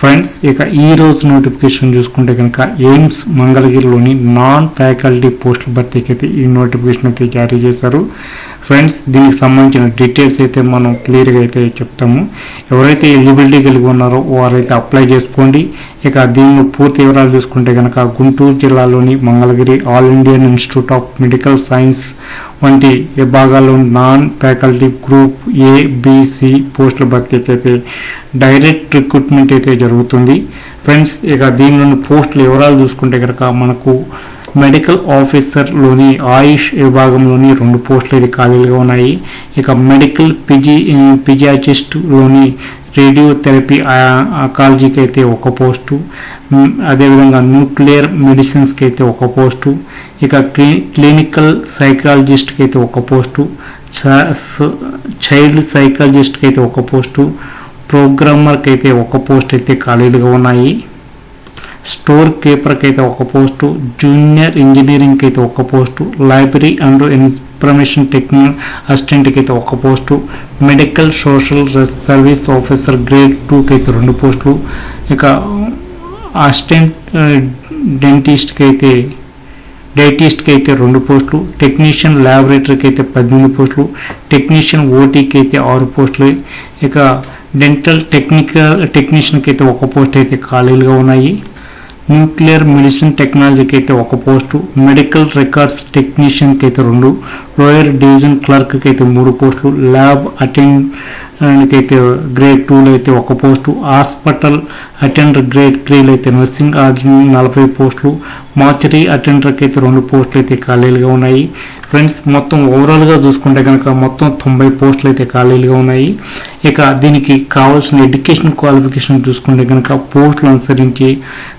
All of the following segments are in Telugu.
ఫ్రెండ్స్ ఇక ఈ రోజు నోటిఫికేషన్ చూసుకుంటే కనుక ఎయిమ్స్ మంగళగిరిలోని నాన్ ఫ్యాకల్టీ పోస్టుల భర్తీకి అయితే ఈ నోటిఫికేషన్ అయితే జారీ చేశారు. ఫ్రెండ్స్ దీనికి సంబంధించిన డీటెయిల్స్ అయితే మనం క్లియర్గా అయితే చెప్తాము. ఎవరైతే ఎలిజిబిలిటీ కలిగి ఉన్నారో వారైతే అప్లై చేసుకోండి. ఇక దీనిలో పూర్తి వివరాలు చూసుకుంటే కనుక గుంటూరు జిల్లాలోని Mangalagiri all India institute of medical science వంటి విభాగాల్లో non faculty group A BC పోస్టుల భర్తీకి అయితే డైరెక్ట్ రిక్రూట్మెంట్ అయితే జరుగుతుంది. ఫ్రెండ్స్ ఇక దీనిలోని పోస్టుల వివరాలు చూసుకుంటే కనుక మనకు మెడికల్ ఆఫీసర్లోని ఆయుష్ విభాగంలోని రెండు పోస్టులు ఇది ఖాళీలుగా ఉన్నాయి. ఇక మెడికల్ పిజి పిజియాటిస్ట్లోని రేడియోథెరపీ అకాలజీకి అయితే ఒక పోస్టు అదేవిధంగా న్యూక్లియర్ మెడిసిన్స్కి అయితే ఒక పోస్టు ఇక క్లి- క్లినికల్ సైకాలజిస్ట్కి అయితే ఒక పోస్టు చ- చైల్డ్ సైకాలజిస్ట్కి అయితే ఒక పోస్టు ప్రోగ్రామర్కి అయితే ఒక పోస్ట్ అయితే ఖాళీలుగా ఉన్నాయి. స్టోర్ కీపర్కి అయితే ఒక పోస్టు జూనియర్ ఇంజనీరింగ్కి అయితే ఒక post library and information technical అసిస్టెంట్కి అయితే ఒక post medical social service officer grade టూకి అయితే రెండు పోస్టులు ఇక అసిస్టెంట్ డెంటిస్ట్కి uh, అయితే డైటిస్ట్కి అయితే రెండు పోస్టులు టెక్నీషియన్ ల్యాబొరేటరీకి అయితే పద్దెనిమిది పోస్టులు టెక్నీషియన్ ఓటీకి అయితే ఆరు పోస్టులు ఇక డెంటల్ టెక్నికల్ టెక్నీషియన్కి అయితే ఒక పోస్ట్ అయితే ఖాళీలుగా ఉన్నాయి. న్యూక్లియర్ మెడిసిన్ టెక్నాలజీకి అయితే ఒక పోస్టు మెడికల్ రికార్డ్స్ టెక్నీషియన్కి అయితే రెండు. లోయర్ డివిజన్ క్లర్క్కి అయితే మూడు పోస్టులు ల్యాబ్ అటెండ్ అయితే గ్రేడ్ టూలో అయితే ఒక పోస్టు హాస్పిటల్ అటెండర్ గ్రేడ్ త్రీలో అయితే నర్సింగ్ ఆర్జన్ నలభై పోస్టులు మార్చరీ అటెండర్కి అయితే రెండు పోస్టులు అయితే ఖాళీలుగా ఉన్నాయి. ఫ్రెండ్స్ మొత్తం ఓవరాల్గా చూసుకుంటే కనుక మొత్తం తొంభై పోస్టులు అయితే ఖాళీలుగా ఉన్నాయి. ఇక దీనికి కావాల్సిన ఎడ్యుకేషన్ క్వాలిఫికేషన్ చూసుకుంటే కనుక పోస్టులు అనుసరించి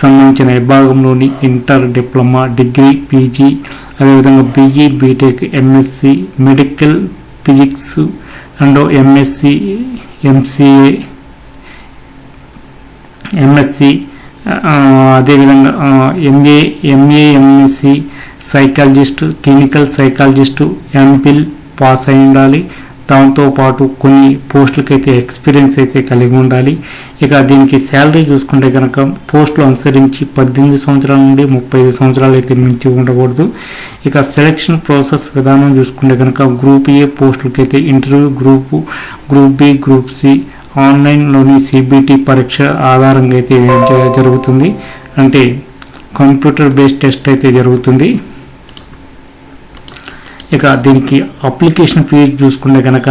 సంబంధించిన విభాగంలోని ఇంటర్ డిప్లొమా డిగ్రీ పీజీ అదేవిధంగా BE BTech MSc medical physics and MSc MCA MSc అదేవిధంగా MA MA MSc psychologist clinical psychologist MPhil pass అయి ఉండాలి దాంతో పాటు కొన్ని పోస్టులకైతే ఎక్స్పీరియన్స్ అయితే కలిగి ఉండాలి. ఇక దీనికి శాలరీ చూసుకుంటే కనుక పోస్టులు అనుసరించి పద్దెనిమిది సంవత్సరాల నుండి ముప్పై ఐదు సంవత్సరాలు అయితే మించి ఉండకూడదు. ఇక సెలక్షన్ ప్రాసెస్ విధానం చూసుకుంటే కనుక గ్రూప్ ఏ పోస్టులకి అయితే interview group group B group C ఆన్లైన్లోని CBT పరీక్ష ఆధారంగా అయితే జరుగుతుంది. అంటే కంప్యూటర్ బేస్డ్ టెస్ట్ అయితే జరుగుతుంది. ఇక దీనికి అప్లికేషన్ ఫీజు చూసుకుంటే కనుక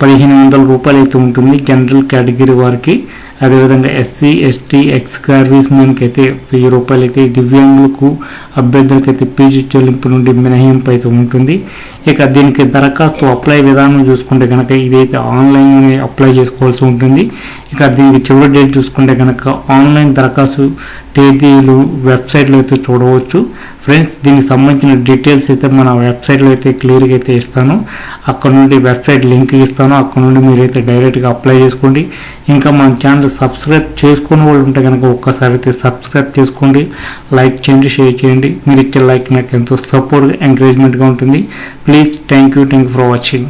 పదిహేను వందల రూపాయలు అయితే ఉంటుంది జనరల్ కేటగిరీ వారికి. అదేవిధంగా ఎస్సీ ఎస్టీ ఎక్స్ సర్వీస్ మెన్కి అయితే వెయ్యి రూపాయలు అయితే దివ్యాంగులకు అభ్యర్థులకు అయితే పీజీ చెల్లింపు నుండి మినహాయింపు అయితే ఉంటుంది. ఇక దీనికి దరఖాస్తు అప్లై విధానం చూసుకుంటే కనుక ఇదైతే ఆన్లైన్ అప్లై చేసుకోవాల్సి ఉంటుంది. ఇక దీనికి చివరి డేట్ చూసుకుంటే కనుక ఆన్లైన్ దరఖాస్తు తేదీలు వెబ్సైట్లో అయితే చూడవచ్చు. ఫ్రెండ్స్ దీనికి సంబంధించిన డీటెయిల్స్ అయితే మన వెబ్సైట్లో అయితే క్లియర్గా అయితే ఇస్తాను. అక్కడ నుండి వెబ్సైట్ లింక్ ఇస్తాను. అక్కడ నుండి మీరైతే డైరెక్ట్గా అప్లై చేసుకోండి. ఇంకా మన ఛానల్ సబ్స్క్రైబ్ చేసుకున్న వాళ్ళు ఉంటే కనుక ఒక్కసారి అయితే సబ్స్క్రైబ్ చేసుకోండి లైక్ చేయండి షేర్ చేయండి. మీరు ఇచ్చే లైక్ నాకు ఎంతో సపోర్ట్గా ఎంకరేజ్మెంట్గా ఉంటుంది. Please thank you thank you for watching